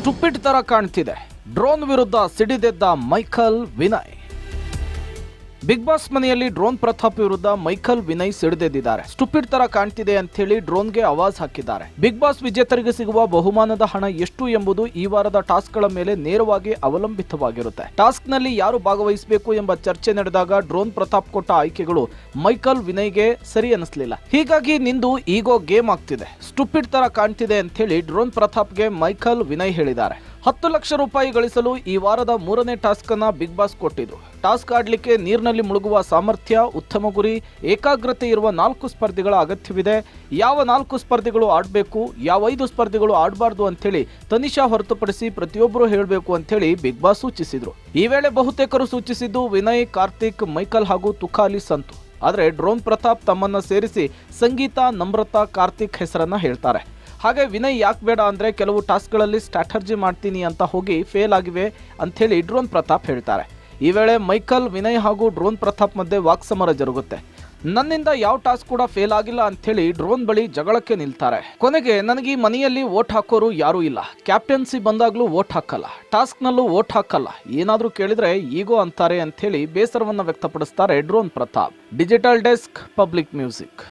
Stupid ತರ ಕಾಣ್ತಿದೆ. Drone ವಿರುದ್ಧ ಸಿಡಿದೆದ್ದ ಮೈಕಲ್ ವಿನಯ್. ಬಿಗ್ ಬಾಸ್ ಮನೆಯಲ್ಲಿ ಡ್ರೋನ್ ಪ್ರತಾಪ್ ವಿರುದ್ಧ ಮೈಕಲ್ ವಿನಯ್ ಸಿಡಿದೆದ್ದಿದ್ದಾರೆ. ಸ್ಟುಪಿಡ್ ತರ ಕಾಣ್ತಿದೆ ಅಂತ ಹೇಳಿ ಡ್ರೋನ್ಗೆ ಅವಾಜ್ ಹಾಕಿದ್ದಾರೆ. ಬಿಗ್ ಬಾಸ್ ವಿಜೇತರಿಗೆ ಸಿಗುವ ಬಹುಮಾನದ ಹಣ ಎಷ್ಟು ಎಂಬುದು ಈ ವಾರದ ಟಾಸ್ಕ್ಗಳ ಮೇಲೆ ನೇರವಾಗಿ ಅವಲಂಬಿತವಾಗಿರುತ್ತೆ. ಟಾಸ್ಕ್ನಲ್ಲಿ ಯಾರು ಭಾಗವಹಿಸಬೇಕು ಎಂಬ ಚರ್ಚೆ ನಡೆದಾಗ ಡ್ರೋನ್ ಪ್ರತಾಪ್ ಕೊಟ್ಟ ಆಯ್ಕೆಗಳು ಮೈಕಲ್ ವಿನಯ್ಗೆ ಸರಿ ಅನಿಸ್ಲಿಲ್ಲ. ಹೀಗಾಗಿ ನಿಂದು ಈಗೋ ಗೇಮ್ ಆಗ್ತಿದೆ. ಸ್ಟುಪಿಡ್ ತರ ಕಾಣ್ತಿದೆ ಅಂತ ಹೇಳಿ ಡ್ರೋನ್ ಪ್ರತಾಪ್ಗೆ ಮೈಕಲ್ ವಿನಯ್ ಹೇಳಿದ್ದಾರೆ. ಹತ್ತು ಲಕ್ಷ ರೂಪಾಯಿ ಗಳಿಸಲು ಈ ವಾರದ ಮೂರನೇ ಟಾಸ್ಕ್ ಅನ್ನ ಬಿಗ್ ಬಾಸ್ ಕೊಟ್ಟಿದ್ರು. ಟಾಸ್ಕ್ ಆಡಲಿಕ್ಕೆ ನೀರಿನಲ್ಲಿ ಮುಳುಗುವ ಸಾಮರ್ಥ್ಯ, ಉತ್ತಮ ಗುರಿ, ಏಕಾಗ್ರತೆ ಇರುವ ನಾಲ್ಕು ಸ್ಪರ್ಧಿಗಳ ಅಗತ್ಯವಿದೆ. ಯಾವ ನಾಲ್ಕು ಸ್ಪರ್ಧಿಗಳು ಆಡಬೇಕು, ಯಾವ ಐದು ಸ್ಪರ್ಧಿಗಳು ಆಡಬಾರ್ದು ಅಂತೇಳಿ ತನಿಷಾ ಹೊರತುಪಡಿಸಿ ಪ್ರತಿಯೊಬ್ಬರು ಹೇಳಬೇಕು ಅಂತೇಳಿ ಬಿಗ್ ಬಾಸ್ ಸೂಚಿಸಿದ್ರು. ಈ ವೇಳೆ ಬಹುತೇಕರು ಸೂಚಿಸಿದ್ದು ವಿನಯ್, ಕಾರ್ತಿಕ್, ಮೈಕಲ್ ಹಾಗೂ ತುಖಾಲಿ ಸಂತು. ಆದರೆ ಡ್ರೋನ್ ಪ್ರತಾಪ್ ತಮ್ಮನ್ನ ಸೇರಿಸಿ ಸಂಗೀತ, ನಮ್ರತಾ, ಕಾರ್ತಿಕ್ ಹೆಸರನ್ನ ಹೇಳ್ತಾರೆ. ಹಾಗೆ ವಿನಯ್ ಯಾಕೆ ಬೇಡ ಅಂದರೆ ಕೆಲವು ಟಾಸ್ಕ್ಗಳಲ್ಲಿ ಸ್ಟ್ರಾಟರ್ಜಿ ಮಾಡ್ತೀನಿ ಅಂತ ಹೋಗಿ ಫೇಲ್ ಆಗಿವೆ ಅಂಥೇಳಿ ಡ್ರೋನ್ ಪ್ರತಾಪ್ ಹೇಳ್ತಾರೆ. ಈ ವೇಳೆ ಮೈಕಲ್, ವಿನಯ್ ಹಾಗೂ ಡ್ರೋನ್ ಪ್ರತಾಪ್ ಮಧ್ಯೆ ವಾಕ್ಸಮರ ಜರುಗುತ್ತೆ. ನನ್ನಿಂದ ಯಾವ ಟಾಸ್ಕ್ ಕೂಡ ಫೇಲ್ ಆಗಿಲ್ಲ ಅಂಥೇಳಿ ಡ್ರೋನ್ ಬಳಿ ಜಗಳಕ್ಕೆ ನಿಲ್ತಾರೆ. ಕೊನೆಗೆ ನನಗೆ ಮನೆಯಲ್ಲಿ ವೋಟ್ ಹಾಕೋರು ಯಾರೂ ಇಲ್ಲ. ಕ್ಯಾಪ್ಟನ್ಸಿ ಬಂದಾಗಲೂ ವೋಟ್ ಹಾಕಲ್ಲ. ಟಾಸ್ಕ್ನಲ್ಲೂ ವೋಟ್ ಹಾಕಲ್ಲ. ಏನಾದರೂ ಕೇಳಿದರೆ ಈಗೋ ಅಂತಾರೆ ಅಂಥೇಳಿ ಬೇಸರವನ್ನು ವ್ಯಕ್ತಪಡಿಸ್ತಾರೆ Drone Pratap. Digital desk, public music.